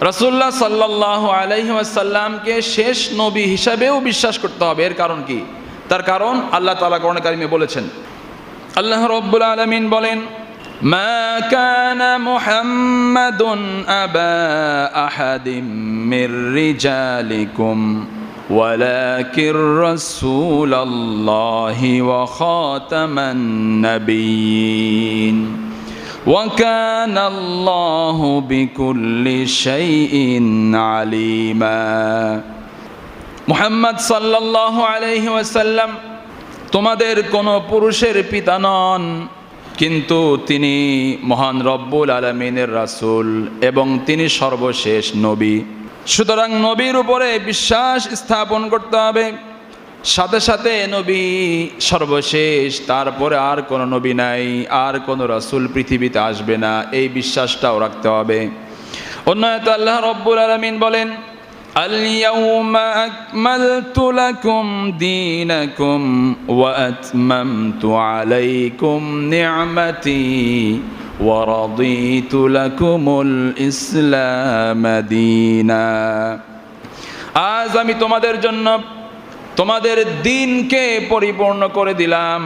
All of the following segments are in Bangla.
রসুল্লাহ সাল্লাহ আলহিমাসাল্লামকে শেষ নবী হিসাবেও বিশ্বাস করতে হবে এর কারণ কি তার কারণ আল্লাহ তালা করণ কারিমে বলেছেন আল্লাহ রব্বুল আলমিন বলেন ما كان محمد أبا أحد من رجالكم ولكن رسول الله وخاتم النبيين وكان الله بكل شيء عليما মুহাম্মদ সাল্লাল্লাহু আলাইহি ওয়াসাল্লাম তোমাদের কোনো পুরুষের পিতা নন কিন্তু তিনি মহান রব্বুল আলমিনের রাসূল এবং তিনি সর্বশেষ নবী সুতরাং নবীর উপরে বিশ্বাস স্থাপন করতে হবে সাথে সাথে নবী সর্বশেষ তারপরে আর কোনো নবী নাই আর কোনো রাসূল পৃথিবীতে আসবে না এই বিশ্বাসটাও রাখতে হবে অন্য আয়াতে আল্লাহ রব্বুল আলমিন বলেন اليوم أكملت لكم دينكم وأتممت عليكم نعمتي ورضيت لكم الإسلام دينا আজ আমি তোমাদের জন্য তোমাদের দিনকে পরিপূর্ণ করে দিলাম।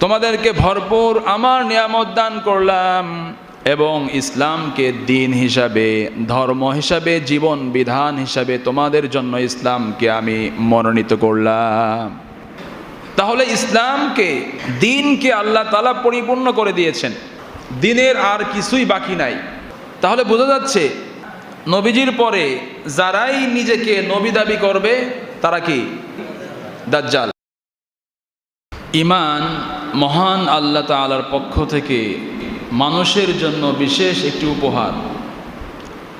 তোমাদেরকে ভরপুর আমার নিয়ামত দান করলাম এবং ইসলামকে দিন হিসাবে, ধর্ম হিসাবে, জীবন বিধান হিসাবে তোমাদের জন্য ইসলামকে আমি মনোনীত করলাম। তাহলে ইসলামকে, দিনকে আল্লাহ তালা পরিপূর্ণ করে দিয়েছেন। দিনের আর কিছুই বাকি নাই। তাহলে বোঝা যাচ্ছে, নবীজির পরে যারাই নিজেকে নবী দাবি করবে তারা কি? দাজ্জাল। ইমান মহান আল্লাহ তালার পক্ষ থেকে মানুষের জন্য বিশেষ একটি উপহার।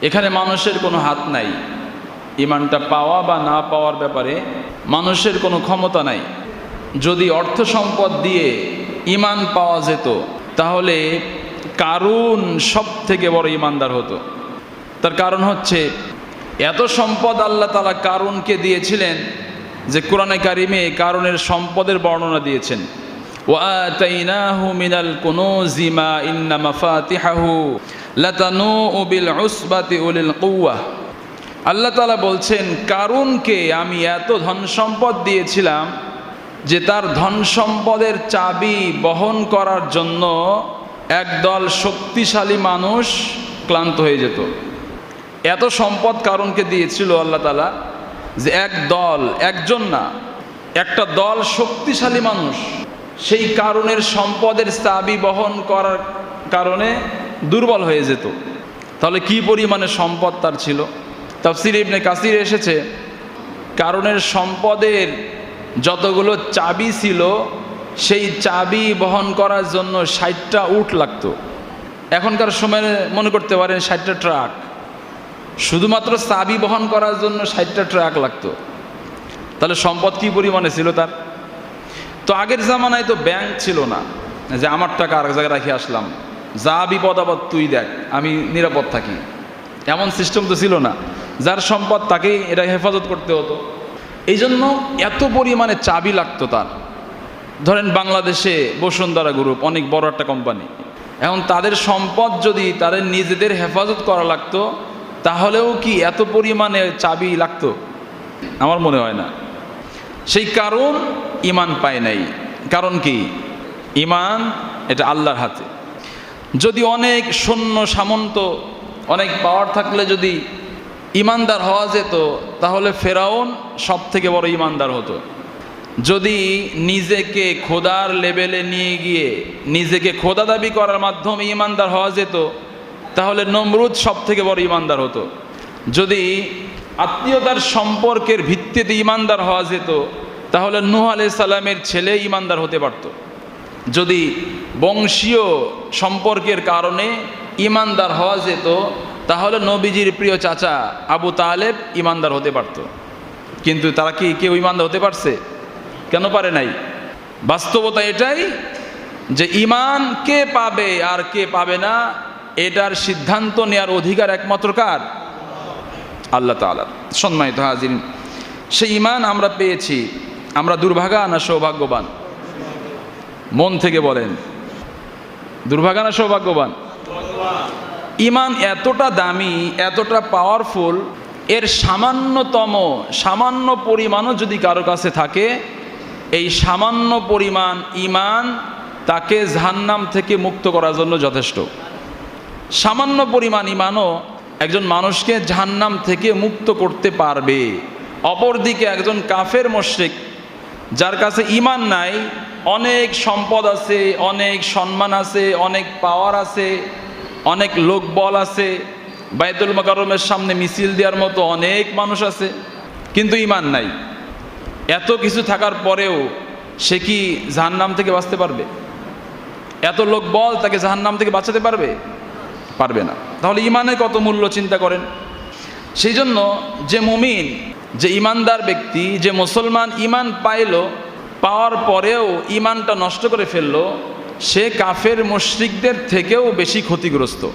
এখানে মানুষের কোনো হাত নাই। ইমানটা পাওয়া বা না পাওয়ার ব্যাপারে মানুষের কোনো ক্ষমতা নাই। যদি অর্থ সম্পদ দিয়ে ইমান পাওয়া যেত, তাহলে কারুন সব থেকে বড় ইমানদার হতো। তার কারণ হচ্ছে এত সম্পদ আল্লাহ তালা কারুনকে দিয়েছিলেন যে কোরআনে কারিমে কারণের সম্পদের বর্ণনা দিয়েছেন وآتيناه من الكنوز ما إن مفاتحه لتنوء بالعصبة أولي القوة আল্লাহ তালা বলছেন কারুনকে আমি এত ধন সম্পদ দিয়েছিলাম যে তার ধন সম্পদের চাবি বহন করার জন্য একদল শক্তিশালী মানুষ ক্লান্ত হয়ে যেত এত সম্পদ কারণকে দিয়েছিল আল্লাহ তালা যে এক দল, একজন না, একটা দল শক্তিশালী মানুষ, সেই কারণের সম্পদের চাবি বহন করার কারণে দুর্বল হয়ে যেত। তাহলে কি পরিমাণে সম্পদ তার ছিল? তাফসির ইবনে কাসির এসেছে, কারণের সম্পদের যতগুলো চাবি ছিল, সেই চাবি বহন করার জন্য ষাটটা উট লাগতো। এখনকার সময় মনে করতে পারেন ষাটটা ট্রাক। শুধুমাত্র চাবি বহন করার জন্য ষাটটা ট্রাক লাগতো। তাহলে সম্পদ কী পরিমাণে ছিল তার? তো আগের জামানায় তো ব্যাংক ছিল না। যে আমার টাকা আরেক জায়গায় রাখি আসলাম। যা বিপদ আপদ তুই দেখ, আমি নিরাপদ থাকি। এমন সিস্টেম তো ছিল না। যার সম্পদ তাকেই এটা হেফাজত করতে হতো। এই জন্য এত পরিমাণে চাবি লাগতো তার। ধরেন বাংলাদেশে বসুন্ধরা গ্রুপ অনেক বড় একটা কোম্পানি এখন তাদের সম্পদ যদি তাদের নিজেদের হেফাজত করা লাগতো তাহলেও কি এত পরিমাণে চাবি লাগতো? আমার মনে হয় না। সেই কারণ ইমান পায় নাই। কারণ কি? ইমান এটা আল্লাহর হাতে। যদি অনেক সৈন্য, সামন্ত, অনেক পাওয়ার থাকলে যদি ইমানদার হওয়া যেত, তাহলে ফেরাউন সব থেকে বড় ইমানদার হতো। যদি নিজেকে খোদার লেভেলে নিয়ে গিয়ে নিজেকে খোদা দাবি করার মাধ্যমে ইমানদার হওয়া যেত তাহলে নমরুদ সব থেকে বড় ইমানদার হতো। যদি আত্মীয়তার সম্পর্কের ভিত্তিতে ইমানদার হওয়া যেত, তাহলে নুহ আলাই সালামের ছেলে ইমানদার হতে পারত। যদি বংশীয় সম্পর্কের কারণে ইমানদার হওয়া যেত, তাহলে নবীজির প্রিয় চাচা আবু তালেব ইমানদার হতে পারত। কিন্তু তারা কি কেউ ইমানদার হতে পারছে? কেন পারে নাই? বাস্তবতা এটাই যে ইমান কে পাবে আর কে পাবে না এটার সিদ্ধান্ত নেওয়ার অধিকার একমাত্র কার? আল্লাহ তালা সম্মানিত হাজির সেই ইমান আমরা পেয়েছি, আমরা দুর্ভাগা না সৌভাগ্যবান? মন থেকে বলেন। দুর্ভাগা না সৌভাগ্যবান? ইমান এতটা দামি, এতটা পাওয়ারফুল এর সামান্যতম, সামান্য পরিমাণও যদি কারও কাছে থাকে, এই সামান্য পরিমাণ ইমান তাকে জাহান্নাম থেকে মুক্ত করার জন্য যথেষ্ট। সামান্য পরিমাণ ইমানও একজন মানুষকে জাহান্নাম থেকে মুক্ত করতে পারবে। অপরদিকে একজন কাফের মশ্রিক, যার কাছে ইমান নাই, অনেক সম্পদ আছে, অনেক সম্মান আছে, অনেক পাওয়ার আছে, অনেক লোকবল আছে বায়তুল মাকারমের সামনে মিছিল দেওয়ার মতো অনেক মানুষ আছে, কিন্তু ইমান নাই। এত কিছু থাকার পরেও সে কি জাহান্নাম থেকে বাঁচতে পারবে? এত লোক বল তাকে জাহান্নাম থেকে বাঁচাতে পারবে? পারবে না। তাহলে ইমানের কত মূল্য চিন্তা করেন? সেই জন্য যে মুমিন, যে ইমানদার ব্যক্তি, যে মুসলমান ইমান পাইল, পাওয়ার পরেও ইমানটা নষ্ট করে ফেলল, সে কাফের মুশরিকদের থেকেও বেশি ক্ষতিগ্রস্ত।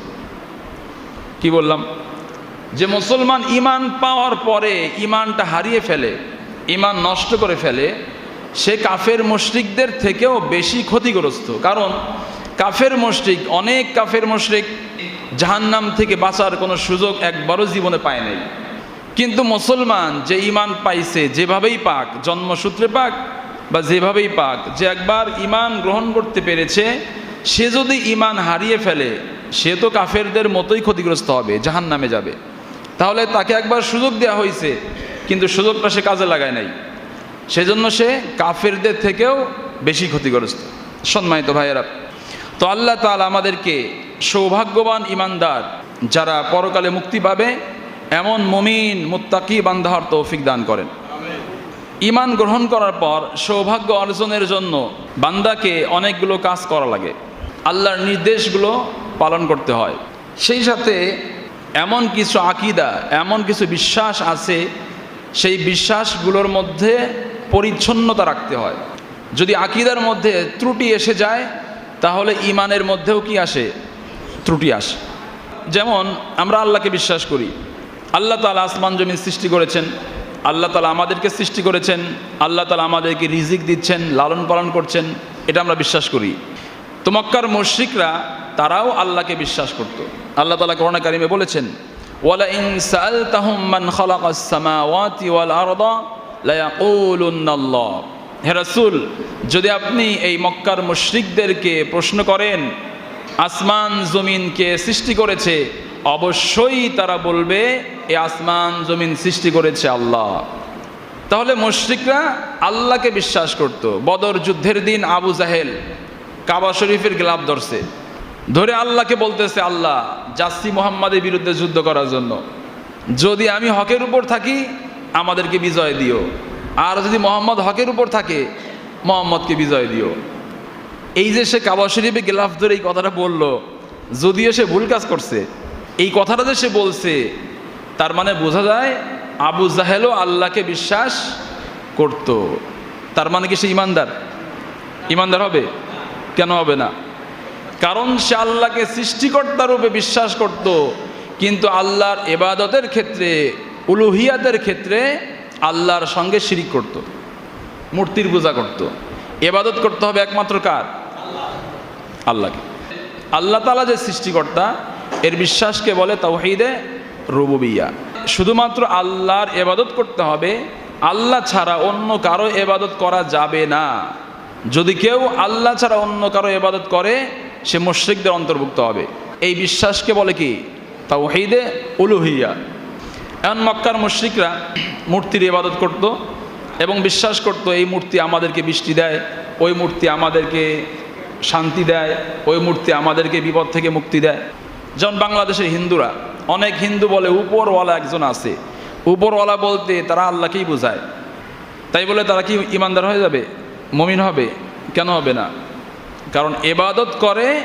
কি বললাম? যে মুসলমান ইমান পাওয়ার পরে ইমানটা হারিয়ে ফেলে ইমান নষ্ট করে ফেলে, সে কাফের মুশরিকদের থেকেও বেশি ক্ষতিগ্রস্ত। কারণ কাফের মুশরিক, অনেক কাফের মুশরিক জাহান্নাম থেকে বাঁচার কোনো সুযোগ একবারও জীবনে পায় নাই। কিন্তু মুসলমান যে ইমান পাইছে, যেভাবেই পাক, জন্মসূত্রে পাক বা যেভাবেই পাক, যে একবার ইমান গ্রহণ করতে পেরেছে, সে যদি ইমান হারিয়ে ফেলে, সে তো কাফেরদের মতোই ক্ষতিগ্রস্ত হবে জাহান নামে যাবে। তাহলে তাকে একবার সুযোগ দেওয়া হয়েছে কিন্তু সুযোগটা সে কাজে লাগায় নাই। সেজন্য সে কাফেরদের থেকেও বেশি ক্ষতিগ্রস্ত। সম্মানিত ভাইয়েরা, তো আল্লাহ তাআলা আমাদেরকে সৌভাগ্যবান ইমানদার যারা পরকালে মুক্তি পাবে, এমন মমিন, মুত্তাকি বান্ধার তৌফিক দান করেন। ইমান গ্রহণ করার পর সৌভাগ্য অর্জনের জন্য বান্দাকে অনেকগুলো কাজ করা লাগে। আল্লাহর নির্দেশগুলো পালন করতে হয়। সেই সাথে এমন কিছু আকিদা, এমন কিছু বিশ্বাস আছে, সেই বিশ্বাসগুলোর মধ্যে পরিচ্ছন্নতা রাখতে হয়। যদি আকিদার মধ্যে ত্রুটি এসে যায়, তাহলে ইমানের মধ্যেও কি আসে? ত্রুটি আসে। যেমন, আমরা আল্লাহকে বিশ্বাস করি। আল্লাহ তালা আসমান জমিন সৃষ্টি করেছেন। আল্লাহ তালা আমাদেরকে সৃষ্টি করেছেন। আল্লাহ তালা আমাদেরকে রিজিক দিচ্ছেন, লালন পালন করছেন, এটা আমরা বিশ্বাস করি। তো মক্কার তারাও আল্লাহকে বিশ্বাস করত। আল্লাহ তালা করোনা কারিমে বলেছেন ওয়ালা ইন আরদা হে রাসূল, যদি আপনি এই মক্কার মুশরিকদেরকে প্রশ্ন করেন আসমান জমিনকে সৃষ্টি করেছে, অবশ্যই তারা বলবে, এ আসমান জমিন সৃষ্টি করেছে আল্লাহ। তাহলে মুশরিকরা আল্লাহকে বিশ্বাস করত। বদর যুদ্ধের দিন আবু জাহেল কাবা শরীফের গ্লাভ ধরছে। ধরে আল্লাহকে বলতেছে, আল্লাহ জাসি মোহাম্মদের বিরুদ্ধে যুদ্ধ করার জন্য। যদি আমি হকের উপর থাকি, আমাদেরকে বিজয় দিও। আর যদি মোহাম্মদ হকের উপর থাকে, মোহাম্মদকে বিজয় দিও। এই যে সে কাবা শরীফে গেলাফ ধরে এই কথাটা বলল, যদিও সে ভুল কাজ করছে, এই কথাটা যে সে বলছে, তার মানে বোঝা যায় আবু জাহেলও আল্লাহকে বিশ্বাস করত। তার মানে কি সে ইমানদার? ইমানদার হবে? কেন হবে না? কারণ সে আল্লাহকে সৃষ্টিকর্তা রূপে বিশ্বাস করত, কিন্তু আল্লাহর এবাদতের ক্ষেত্রে, উলুহিয়াতের ক্ষেত্রে আল্লাহর সঙ্গে শিরিক করত। মূর্তির পূজা করত। এবাদত করতে হবে একমাত্র কার? আল্লাহকে আল্লাহ তালা যে সৃষ্টিকর্তা, এর বিশ্বাসকে বলে তাওহিদে রুবুবিয়া। শুধুমাত্র আল্লাহর এবাদত করতে হবে, আল্লাহ ছাড়া অন্য কারও এবাদত করা যাবে না। যদি কেউ আল্লাহ ছাড়া অন্য কারও এবাদত করে, সে মুশ্রিকদের অন্তর্ভুক্ত হবে। এই বিশ্বাসকে বলে কি? তাওহিদে উলুহিয়া। এখন মক্কার মুশ্রিকরা মূর্তির ইবাদত করত এবং বিশ্বাস করত, এই মূর্তি আমাদেরকে বৃষ্টি দেয়, ওই মূর্তি আমাদেরকে শান্তি দেয়, ওই মূর্তি আমাদেরকে বিপদ থেকে মুক্তি দেয়। যেমন বাংলাদেশের হিন্দুরা, অনেক হিন্দু বলে উপরওয়ালা একজন আছে। উপরওয়ালা বলতে তারা আল্লাহকেই বোঝায়। তাই বলে তারা কি ইমানদার হয়ে যাবে? মমিন হবে? কেন হবে না? কারণ এবাদত করে,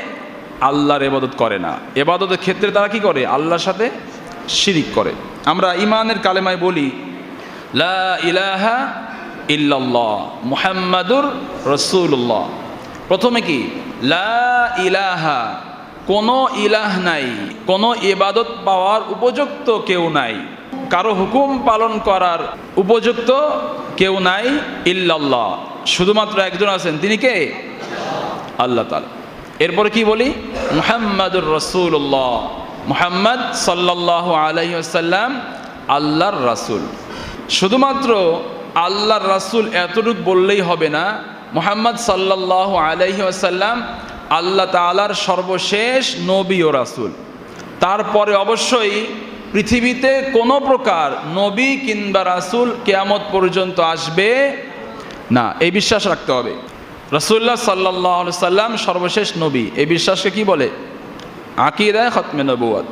আল্লাহর এবাদত করে না। এবাদতের ক্ষেত্রে তারা কি করে? আল্লাহর সাথে শিরিক করে। আমরা ইমানের কালেমায় বলি, লা ইলাহা ইল্লাল্লাহ, মুহাম্মাদুর রসুল্লাহ প্রথমে কি? লা ইলাহা, কোনো ইলাহ নাই, কোনো ইবাদত পাওয়ার উপযুক্ত কেউ নাই। কারও হুকুম পালন করার উপযুক্ত কেউ নাই, ইল্লাল্লাহ। শুধুমাত্র একজন আছেন, তিনি কে? আল্লাহ তালা এরপরে কি বলি? মুহাম্মাদুর রসুল্লাহ মুহাম্মদ সাল্লাহ আলাইসাল্লাম আল্লাহর রাসূল। শুধুমাত্র আল্লাহর রাসূল এতটুকু বললেই হবে না মুহাম্মদ সাল্লাহ আলাইসাল্লাম আল্লাহ তালার সর্বশেষ নবী ও রাসুল। তারপরে অবশ্যই পৃথিবীতে কোনো প্রকার নবী কিংবা রাসূল কেয়ামত পর্যন্ত আসবে না, এই বিশ্বাস রাখতে হবে। রসুল্লাহ সাল্লাহ সাল্লাম সর্বশেষ নবী, এই বিশ্বাসকে কি বলে? আকিরায় খতমে নবুয়াত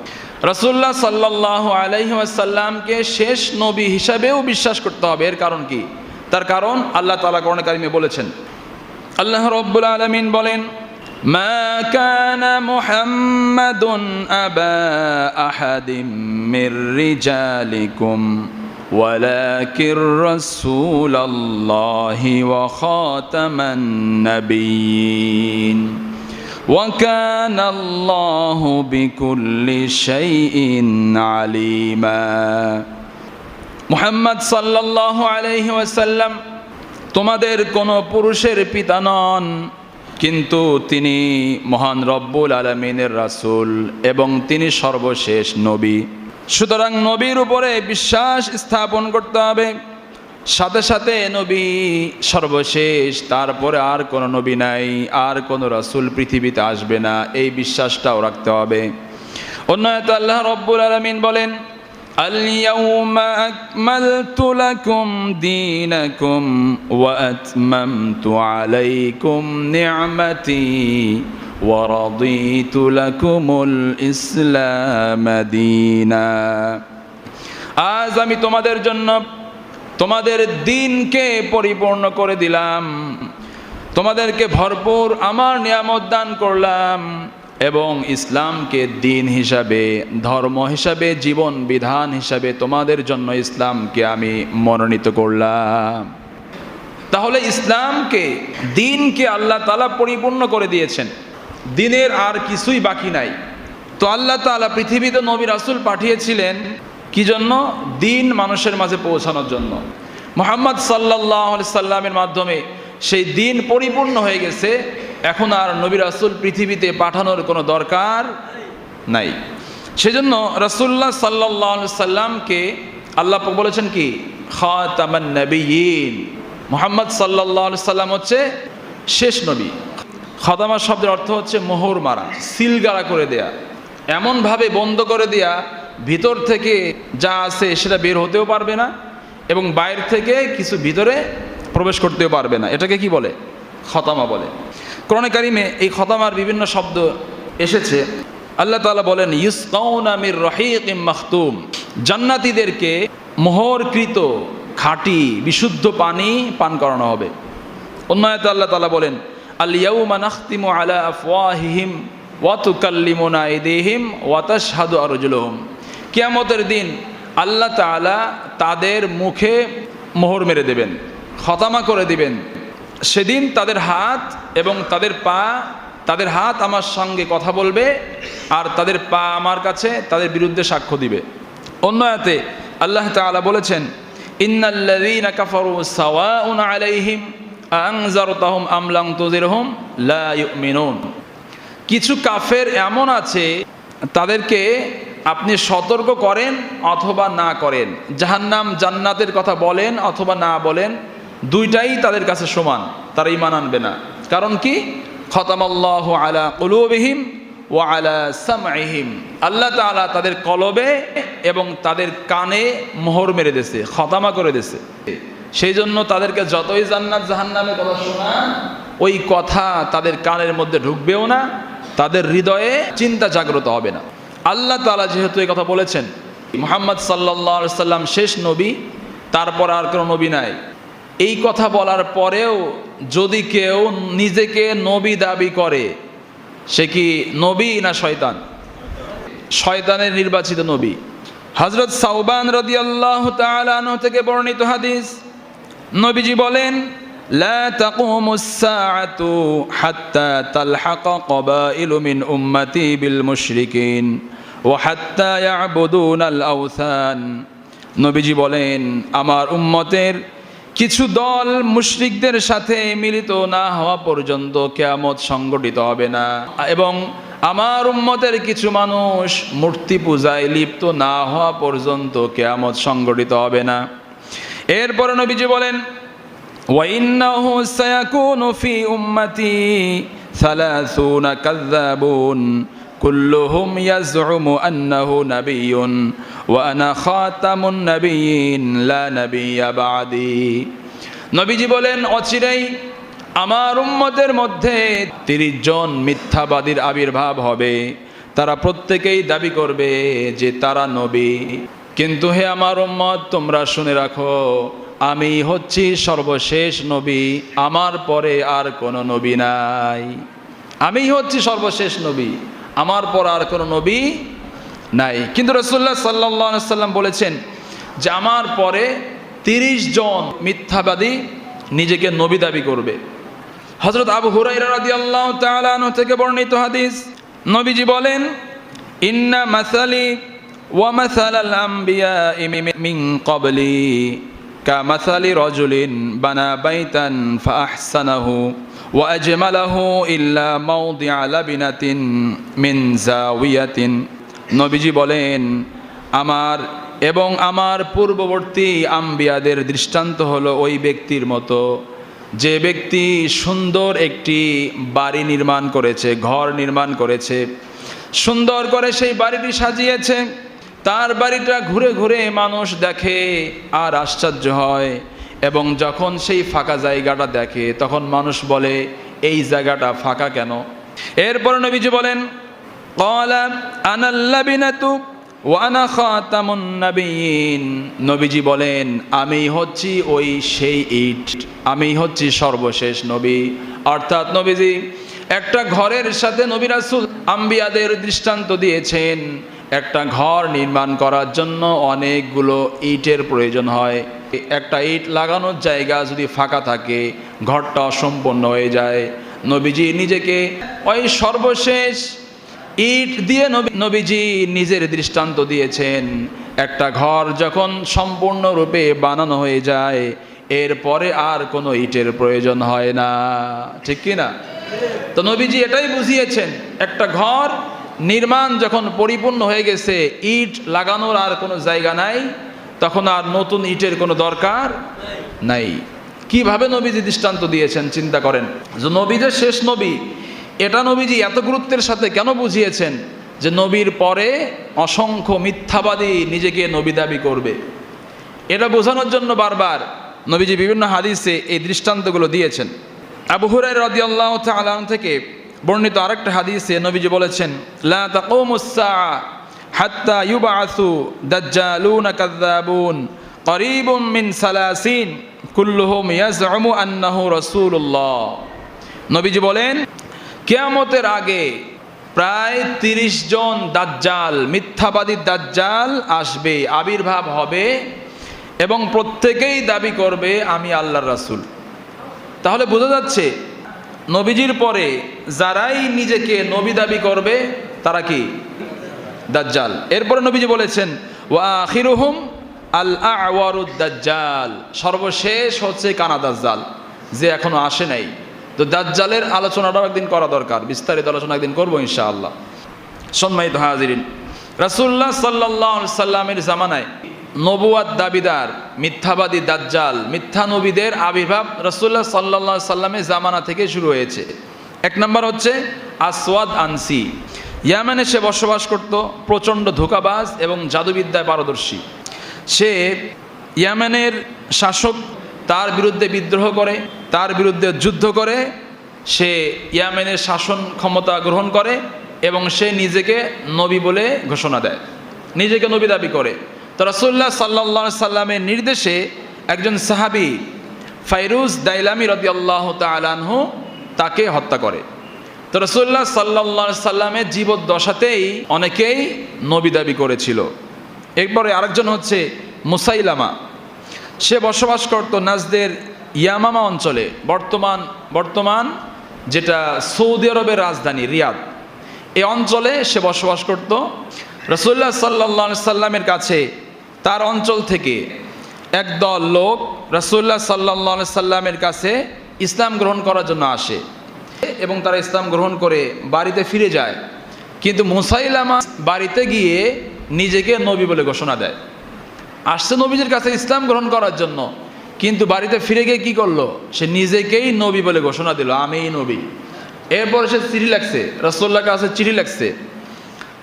রসুল্লাহ সাল্লাহ আলাইসাল্লামকে শেষ নবী হিসাবেও বিশ্বাস করতে হবে, এর কারণ কি? তার কারণ আল্লাহ তালা করণে কারিমে বলেছেন আল্লাহ রব্বুল আলমিন বলেন ما كان محمد أبا أحد من رجالكم ولكن رسول الله وخاتم النبيين وكان الله بكل شيء عليما মুহাম্মদ সাল্লাল্লাহু আলাইহি ওয়াসাল্লাম তোমাদের কোনো পুরুষের পিতা নন, কিন্তু তিনি মহান রব্বুল আলমিনের রাসূল এবং তিনি সর্বশেষ নবী। সুতরাং নবীর উপরে বিশ্বাস স্থাপন করতে হবে। সাথে সাথে নবী সর্বশেষ, তারপরে আর কোনো নবী নাই, আর কোনো রাসূল পৃথিবীতে আসবে না, এই বিশ্বাসটাও রাখতে হবে। অন্য এত আল্লাহ রব্বুল আলমিন বলেন اليوم أكملت لكم دينكم وأتممت عليكم نعمتي ورضيت لكم الإسلام دينا আজ আমি তোমাদের জন্য তোমাদের দিনকে পরিপূর্ণ করে দিলাম তোমাদেরকে ভরপুর আমার নিয়ামত দান করলাম এবং ইসলামকে দিন হিসাবে, ধর্ম হিসাবে, জীবন বিধান হিসাবে তোমাদের জন্য ইসলামকে আমি মনোনীত করলাম। তাহলে ইসলামকে, দিনকে আল্লাহ তালা পরিপূর্ণ করে দিয়েছেন। দিনের আর কিছুই বাকি নাই। তো আল্লাহ তালা পৃথিবীতে নবী রাসুল পাঠিয়েছিলেন কি জন্য? দিন মানুষের মাঝে পৌঁছানোর জন্য। মোহাম্মদ সাল্লাহ সাল্লামের মাধ্যমে সেই দিন পরিপূর্ণ হয়ে গেছে। এখন আর নবী রাসুল পৃথিবীতে পাঠানোর কোনো দরকার নাই। সেজন্য রসুল্লাহ সাল্লাহ সাল্লামকে আল্লাহ বলেছেন কি? মোহাম্মদ সাল্লাহ সাল্লাম হচ্ছে শেষ নবী। খাদামা শব্দের অর্থ হচ্ছে মোহর মারা সিলগাড়া করে দেয়া। এমনভাবে বন্ধ করে দেয়া, ভিতর থেকে যা আছে সেটা বের হতেও পারবে না এবং বাইরে থেকে কিছু ভিতরে প্রবেশ করতেও পারবে না। এটাকে কি বলে? খতামা বলে। কোরআনে কারিমে এই খতামার বিভিন্ন শব্দ এসেছে। আল্লাহ তাআলা বলেন, ইউসকাউনা মির রহিকিম মাখতুম। জান্নাতীদেরকে মোহরকৃত খাঁটি বিশুদ্ধ পানি পান করানো হবে। অন্যায়ত আল্লাহ তাআলা বলেন আল ইয়াউমা নাখতিমু আলা আফওয়াহিহিম ওয়া তুকাল্লিমুনা আইদিহিম ওয়া তাশহাদু আরজুলুহুম। কিয়ামতের দিন আল্লাহ তাআলা তাদের মুখে মোহর মেরে দেবেন, খতামা করে দিবেন সেদিন তাদের হাত এবং তাদের পা, তাদের হাত আমার সঙ্গে কথা বলবে আর তাদের পা আমার কাছে তাদের বিরুদ্ধে সাক্ষ্য দিবে। অন্য আয়াতে আল্লাহ তাআলা বলেছেন কিছু কাফের এমন আছে, তাদেরকে আপনি সতর্ক করেন অথবা না করেন। জাহান্নাম জান্নাতের কথা বলেন অথবা না বলেন দুইটাই তাদের কাছে সমান, তারা ইমান আনবে না। কারণ কি? খতামাল্লাহ আলা কুলুবিহিম ও আলা সামাইহিম আল্লাহ তাআলা তাদের কলবে এবং তাদের কানে মোহর মেরে দিয়েছে, খতামা করে দিয়েছে। সেই জন্য তাদেরকে যতই জান্নাত জাহান্নামের কথা শোনা, ওই কথা তাদের কানের মধ্যে ঢুকবেও না, তাদের হৃদয়ে চিন্তা জাগ্রত হবে না। আল্লাহ তাআলা যেহেতু এই কথা বলেছেন, মোহাম্মদ সাল্লাহ সাল্লাম শেষ নবী, তারপর আর কোনো নবী নাই। এই কথা বলার পরেও যদি কেউ নিজেকে নবী দাবি করে সে কি নবী না শয়তান শয়তানের নির্বাচিত নবী হজরত সাউবান রদি আল্লাহ থেকে বর্ণিত হাদিস নবীজি বলেন لا تقوم الساعة حتى تلحق قبائل من أمتي بالمشركين وحتى يعبدون الأوثان নবীজি বলেন আমার উম্মতের কিছু দল মুশরিকদের সাথে মিলিত না হওয়া পর্যন্ত কেয়ামত সংগঠিত হবে না। এবং আমার উম্মতের কিছু মানুষ মূর্তি পূজায় লিপ্ত না হওয়া পর্যন্ত কেয়ামত সংগঠিত হবে না। এরপর নবীজি বলেন, ওয়াইন্নাহু সায়াকুনু ফি উম্মতি সালাসুনা কাযযাবুন। كلهم يزعم أنه نبي وأنا خاتم النبيين لا نبي بعدي নবীজি বলেন অচিরেই আমার উম্মতের মধ্যে তিরিশ জন মিথ্যাবাদীর আবির্ভাব হবে তারা প্রত্যেকেই দাবি করবে যে তারা নবী কিন্তু হে আমার উম্মত তোমরা শুনে রাখো আমি হচ্ছি সর্বশেষ নবী আমার পরে আর কোনো নবী নাই আমি হচ্ছি সর্বশেষ নবী আমার পর আর কোনো নবী নাই। কিন্তু রসুল্লাহ সাল্লাহ সাল্লাম বলেছেন যে আমার পরে তিরিশ জন মিথ্যাবাদী নিজেকে নবী দাবি করবে। হজরত আবু হুরাইরা রাদিয়াল্লাহু তাআলা আনহু থেকে বর্ণিত হাদিস। নবীজি বলেন, ইন্না মাসালি ওয়া মাসালাল আমবিয়া মিন ক্বাবলি। কামাসালি রাজুলিন বানা বাইতান ফাআহসানাহু ওয়া আজমালাহু ইল্লা মাওদিআ লাবিনাতিন মিন জাওয়াতিন নবীজি বলেন, আমার এবং আমার পূর্ববর্তী আম্বিয়াদের দৃষ্টান্ত হলো ওই ব্যক্তির মতো। যে ব্যক্তি সুন্দর একটি বাড়ি নির্মাণ করেছে, ঘর নির্মাণ করেছে, সুন্দর করে সেই বাড়িটি সাজিয়েছে তার বাড়িটা ঘুরে ঘুরে মানুষ দেখে আর আশ্চর্য হয়। এবং যখন সেই ফাঁকা জায়গাটা দেখে, তখন মানুষ বলে, এই জায়গাটা ফাঁকা কেন? এরপর নবীজি বলেন নবীজি বলেন, আমি হচ্ছি ওই সেই ইট, আমি হচ্ছি সর্বশেষ নবী। অর্থাৎ নবীজি একটা ঘরের সাথে নবী রাসূল আম্বিয়াদের দৃষ্টান্ত দিয়েছেন। একটা ঘর নির্মাণ করার জন্য অনেকগুলো ইটের প্রয়োজন হয়। একটা ইট লাগানোর জায়গা যদি ফাঁকা থাকে, ঘরটা অসম্পন্ন হয়ে যায়। নবীজি নিজেকে, ওই সর্বশেষ ইট দিয়ে নবী নবীজি নিজের দৃষ্টান্ত দিয়েছেন। একটা ঘর যখন সম্পূর্ণরূপে বানানো হয়ে যায়, এরপরে আর কোনো ইটের প্রয়োজন হয় না। ঠিক কি না তো নবীজি এটাই বুঝিয়েছেন, একটা ঘর নির্মাণ যখন পরিপূর্ণ হয়ে গেছে, ইট লাগানোর আর কোনো জায়গা নাই, তখন আর নতুন ইটের কোনো দরকার নাই। কীভাবে নবীজি দৃষ্টান্ত দিয়েছেন, চিন্তা করেন। যে নবী যে শেষ নবী, এটা নবীজি এত গুরুত্বের সাথে কেন বুঝিয়েছেন? যে নবীর পরে অসংখ্য মিথ্যাবাদী নিজেকে নবী দাবি করবে। এটা বোঝানোর জন্য বারবার নবীজি বিভিন্ন হাদিসে এই দৃষ্টান্তগুলো দিয়েছেন। আবু রাদিয়াল্লাহু তাআলা থেকে বর্ণিত আরেকটা হাদিসে নবীজি বলেছেন হাত্তা নবীজি বলেন, কেয়ামতের আগে প্রায় তিরিশ জন দাজ্জাল, মিথ্যাবাদী দাজ্জাল আসবে, আবির্ভাব হবে এবং প্রত্যেকেই দাবি করবে, আমি আল্লাহর রাসূল। তাহলে বোঝা যাচ্ছে নবীজির পরে যারাই নিজেকে নবী দাবি করবে, তারা কি? দাজ্জাল। এরপরে নবীজি বলেছেন, ওয়া আখিরুহুম আল আওয়ারুদ দাজ্জাল। সর্বশেষ হচ্ছে কানা দাজ্জাল, যে এখনও আসে নাই। তো দাজ্জালের আলোচনাটাও একদিন করা দরকার, বিস্তারিত আলোচনা একদিন করব ইনশাআল্লাহ। সম্মানিত হাজিরিন, রাসূলুল্লাহ সাল্লাল্লাহু আলাইহি সাল্লামের জামানায় নবুয়াত দাবিদার, মিথ্যাবাদী দাজ্জাল, মিথ্যা নবীদের আবির্ভাব রাসূলুল্লাহ সাল্লাল্লাহু আলাইহি সাল্লামের জামানা থেকে শুরু হয়েছে। এক নম্বর হচ্ছে আসওয়াদ আনসি। ইয়ামেনে সে বসবাস করত প্রচণ্ড ধোকাবাজ এবং জাদুবিদ্যায় পারদর্শী। সে ইয়ামেনের শাসক, তার বিরুদ্ধে বিদ্রোহ করে, তার বিরুদ্ধে যুদ্ধ করে, সে ইয়ামেনের শাসন ক্ষমতা গ্রহণ করে এবং সে নিজেকে নবী বলে ঘোষণা দেয়। নিজেকে নবী দাবি করে। তো রসুল্লাহ সাল্লা সাল্লামের নির্দেশে একজন সাহাবি ফাইরুজ দাইলামি রদি আল্লাহ তালানহু তাকে হত্যা করে। তো রসুল্লাহ সাল্লা সাল্লামের জীবদ্দশাতেই অনেকেই নবী দাবি করেছিল। এরপরে আরেকজন হচ্ছে মুসাইলামা। সে বসবাস করত নাজদের ইয়ামামা অঞ্চলে, বর্তমান বর্তমান যেটা সৌদি আরবের রাজধানী রিয়াদ। এই অঞ্চলে সে বসবাস করত। রসুল্লাহ সাল্লা সাল্লামের কাছে তার অঞ্চল থেকে একদল লোক রসুল্লাহ সাল্লা সাল্লামের কাছে ইসলাম গ্রহণ করার জন্য আসে এবং তারা ইসলাম গ্রহণ করে বাড়িতে ফিরে যায়। কিন্তু মুসাইলামা বাড়িতে গিয়ে নিজেকে নবী বলে ঘোষণা দেয়। আসছে নবীজির কাছে ইসলাম গ্রহণ করার জন্য। কিন্তু বাড়িতে ফিরে গিয়ে কী করল? সে নিজেকেই নবী বলে ঘোষণা দিল আমি নবী। এরপর সে চিঠি লাগছে রসোল্লার কাছে চিঠি লাগছে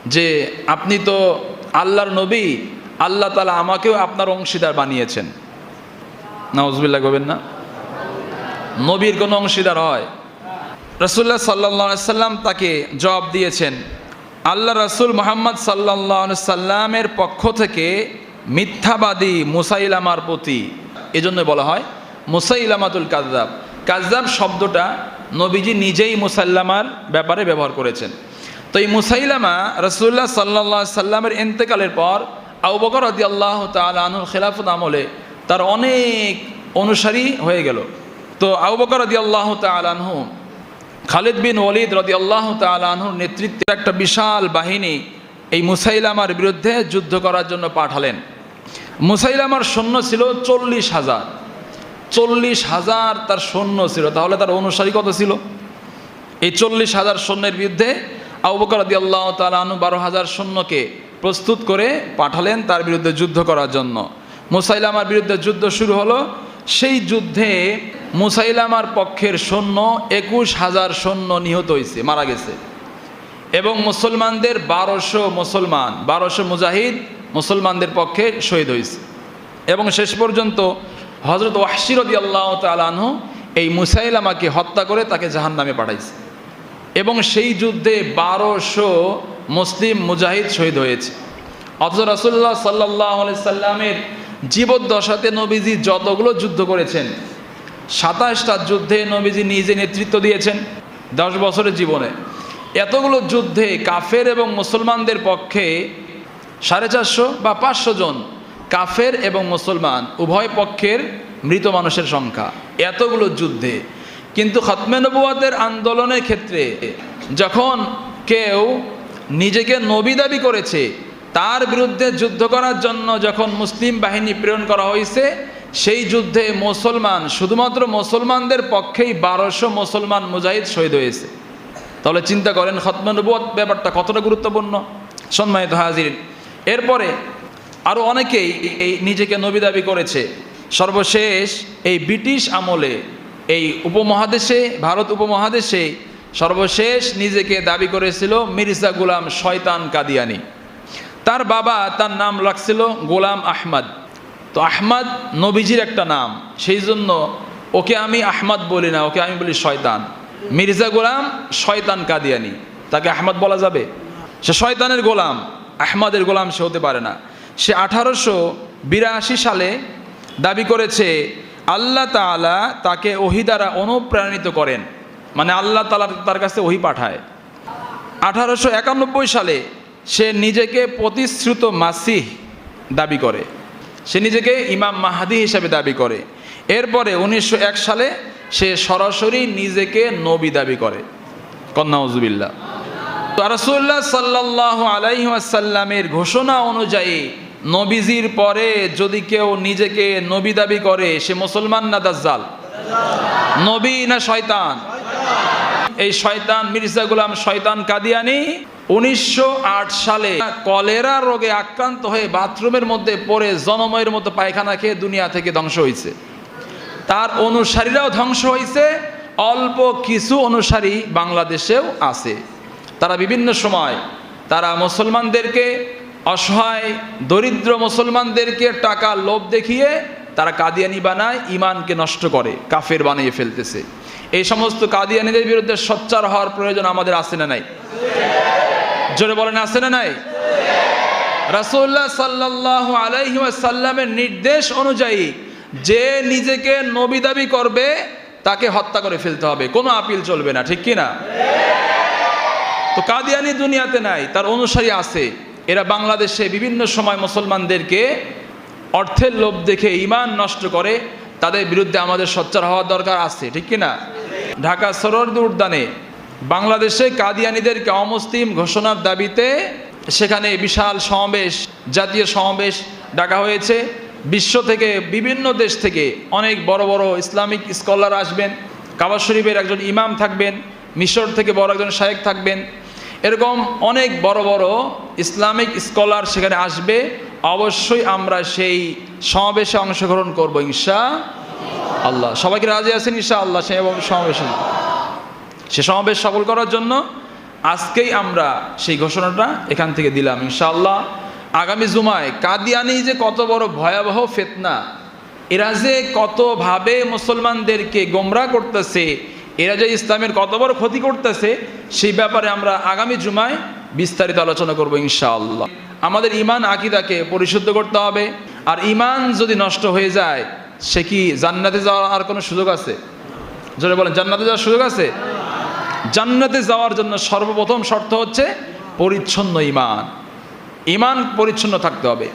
যে, আপনি তো আল্লাহর নবী আল্লাহ তালা আমাকেও আপনার অংশীদার বানিয়েছেন। নাউজবিল্লাহ করবেন না? নবীর কোনো অংশীদার হয়। রসুল্লাহ সাল্লাহ সাল্লাম তাকে জবাব দিয়েছেন আল্লাহ রসুল মোহাম্মদ সাল্লাহ সাল্লামের পক্ষ থেকে মিথ্যাবাদী মুসাইলামার প্রতি, এজন্য বলা হয় মুসাইলামাতুল কাজদাব কাজদাব শব্দটা নবীজি নিজেই মুসাইলামার ব্যাপারে ব্যবহার করেছেন। তো এই মুসাইলামা রসুল্লাহ সাল্লাহ সাল্লামের এন্তেকালের পর আবু বকর রদি আল্লাহ তালুর খেলাফত আমলে তার অনেক অনুসারী হয়ে গেল। তো আবু বকর রদি আল্লাহ তালানহু খালিদ বিন ওলিদ রদি আল্লাহ তালাহুর নেতৃত্বে একটা বিশাল বাহিনী এই মুসাইলামার বিরুদ্ধে যুদ্ধ করার জন্য পাঠালেন। মুসাইলামার সৈন্য ছিল চল্লিশ হাজার। চল্লিশ হাজার তার সৈন্য ছিল। তাহলে তার অনুসারী কত ছিল? এই চল্লিশ হাজার সৈন্যের বিরুদ্ধে আবু আদি আল্লাহ তালাহু বারো হাজার সৈন্যকে প্রস্তুত করে পাঠালেন তার বিরুদ্ধে যুদ্ধ করার জন্য। মুসাইলামার বিরুদ্ধে যুদ্ধ শুরু হলো। সেই যুদ্ধে মুসাইলামার পক্ষের সৈন্য একুশ হাজার সৈন্য নিহত হয়েছে, মারা গেছে। এবং মুসলমানদের বারোশো মুসলমান, বারোশো মুজাহিদ মুসলমানদের পক্ষে শহীদ হয়েছে। এবং শেষ পর্যন্ত হজরত ওয়াহশিরদি আল্লাহ তালানহু এই মুসাইলামাকে হত্যা করে তাকে জাহান নামে পাঠাইছে। এবং সেই যুদ্ধে বারোশো মুসলিম মুজাহিদ শহীদ হয়েছে। অথচ রাসুল্লাহ সাল্লাহ সাল্লামের জীবদ্দশাতে নবীজি যতগুলো যুদ্ধ করেছেন, সাতাশটা যুদ্ধে নবীজি নিজে নেতৃত্ব দিয়েছেন দশ বছরের জীবনে। এতগুলো যুদ্ধে কাফের এবং মুসলমানদের পক্ষে সাড়ে চারশো বা পাঁচশো জন কাফের এবং মুসলমান উভয় পক্ষের মৃত মানুষের সংখ্যা, এতগুলো যুদ্ধে। কিন্তু খতমে নবুয়াদের আন্দোলনের ক্ষেত্রে যখন কেউ নিজেকে নবী দাবি করেছে, তার বিরুদ্ধে যুদ্ধ করার জন্য যখন মুসলিম বাহিনী প্রেরণ করা হয়েছে, সেই যুদ্ধে মুসলমান, শুধুমাত্র মুসলমানদের পক্ষেই বারোশো মুসলমান মুজাহিদ শহীদ হয়েছে। তাহলে চিন্তা করেন, খতমে নবুয়াত ব্যাপারটা কতটা গুরুত্বপূর্ণ? সম্মানিত হাজির এরপরে আরও অনেকেই এই নিজেকে নবী দাবি করেছে। সর্বশেষ এই ব্রিটিশ আমলে, এই উপমহাদেশে, ভারত উপমহাদেশে সর্বশেষ নিজেকে দাবি করেছিল মির্জা গুলাম শয়তান কাদিয়ানি। তার বাবা তার নাম রাখছিল গোলাম আহমদ। তো আহমদ নবীজির একটা নাম, সেই জন্য ওকে আমি আহমদ বলি না, ওকে আমি বলি শয়তান। মির্জা গোলাম শয়তান কাদিয়ানি। তাকে আহমদ বলা যাবে? সে শয়তানের গোলাম, আহমদের গোলাম সে হতে পারে না। সে আঠারোশো বিরাশি সালে দাবি করেছে, আল্লাহ তালা তাকে ওহি দ্বারা অনুপ্রাণিত করেন। মানে আল্লাহ তালা তার কাছে ওহি পাঠায়। আঠারোশো একানব্বই সালে সে নিজেকে প্রতিশ্রুত মাসিহ দাবি করে। সে নিজেকে ইমাম মাহাদি হিসাবে দাবি করে। এরপরে উনিশশো এক সালে সে সরাসরি নিজেকে নবী দাবি করে। কন্যা কন্যাউজুবিল্লা রাসুল্লাহ সাল্লাহ আলাইসাল্লামের ঘোষণা অনুযায়ী নবীজির পরে যদি কেউ নিজেকে নবী দাবি করে, সে মুসলমান না দাজ্জাল? নবী না শয়তান? এই শয়তান, মির্জা গুলাম শয়তান কাদিয়ানি উনিশশো আট সালে কলেরা রোগে আক্রান্ত হয়ে বাথরুমের মধ্যে পড়ে জনময়ের মতো পায়খানা খেয়ে দুনিয়া থেকে ধ্বংস হয়েছে তার অনুসারীরাও ধ্বংস হয়েছে অল্প কিছু অনুসারী বাংলাদেশেও আছে। তারা বিভিন্ন সময় তারা মুসলমানদেরকে অসহায়, দরিদ্র মুসলমানদেরকে টাকা লোভ দেখিয়ে তারা কাদিয়ানি বানায় ইমানকে নষ্ট করে, কাফের বানিয়ে ফেলতেছে। এই সমস্ত কাদিয়ানিদের বিরুদ্ধে সোচ্চার হওয়ার প্রয়োজন আমাদের আছে না নাই? জোরে বলেন, আছে না নাই? রাসুল্লাহ সাল্লাহ আলাইহি সাল্লামের নির্দেশ অনুযায়ী যে নিজেকে নবী দাবি করবে, তাকে হত্যা করে ফেলতে হবে। কোনো আপিল চলবে না, ঠিক কি না তো কাদিয়ানি দুনিয়াতে নাই, তার অনুসারী আছে। এরা বাংলাদেশে বিভিন্ন সময় মুসলমানদেরকে অর্থের লোভ দেখে ইমান নষ্ট করে, তাদের বিরুদ্ধে আমাদের সোচ্চার হওয়ার দরকার আছে, ঠিক কি না ঢাকা সরোয়ার্দী উদ্যানে বাংলাদেশে কাদিয়ানিদেরকে অমুসলিম ঘোষণার দাবিতে সেখানে বিশাল সমাবেশ, জাতীয় সমাবেশ ডাকা হয়েছে। বিশ্ব থেকে বিভিন্ন দেশ থেকে অনেক বড় বড় ইসলামিক স্কলার আসবেন। কাবা শরীফের একজন ইমাম থাকবেন, মিশর থেকে বড় একজন শায়েক থাকবেন। এরকম অনেক বড় বড় ইসলামিক স্কলার সেখানে আসবে। অবশ্যই আমরা সেই সমাবেশে অংশগ্রহণ করব, ইনশা আল্লাহ। সবাইকে রাজি আছেন, ইনশা আল্লাহ, সেই সমাবেশে? সে সমাবেশ সফল করার জন্য আজকেই আমরা সেই ঘোষণাটা এখান থেকে দিলাম ইনশাআল্লাহ আগামী জুমায় কাদিয়ানি যে কত বড় ভয়াবহ ফেতনা, এরা যে কতভাবে মুসলমানদেরকে গোমরা করতেছে, এরা যে ইসলামের কত বড় ক্ষতি করতেছে, সেই ব্যাপারে আমরা আগামী জুমায় বিস্তারিত আলোচনা করব ইনশাআল্লাহ আমাদের ইমান আকিদাকে পরিশুদ্ধ করতে হবে। আর ইমান যদি নষ্ট হয়ে যায়, সে কি জান্নাতে যাওয়ার আর কোনো সুযোগ আছে? জোরে বলেন, জান্নাতে যাওয়ার সুযোগ আছে? জান্নাতে যাওয়ার জন্য সর্বপ্রথম শর্ত হচ্ছে পরিচ্ছন্ন ইমান ইমান পরিচ্ছন্ন থাকতে হবে।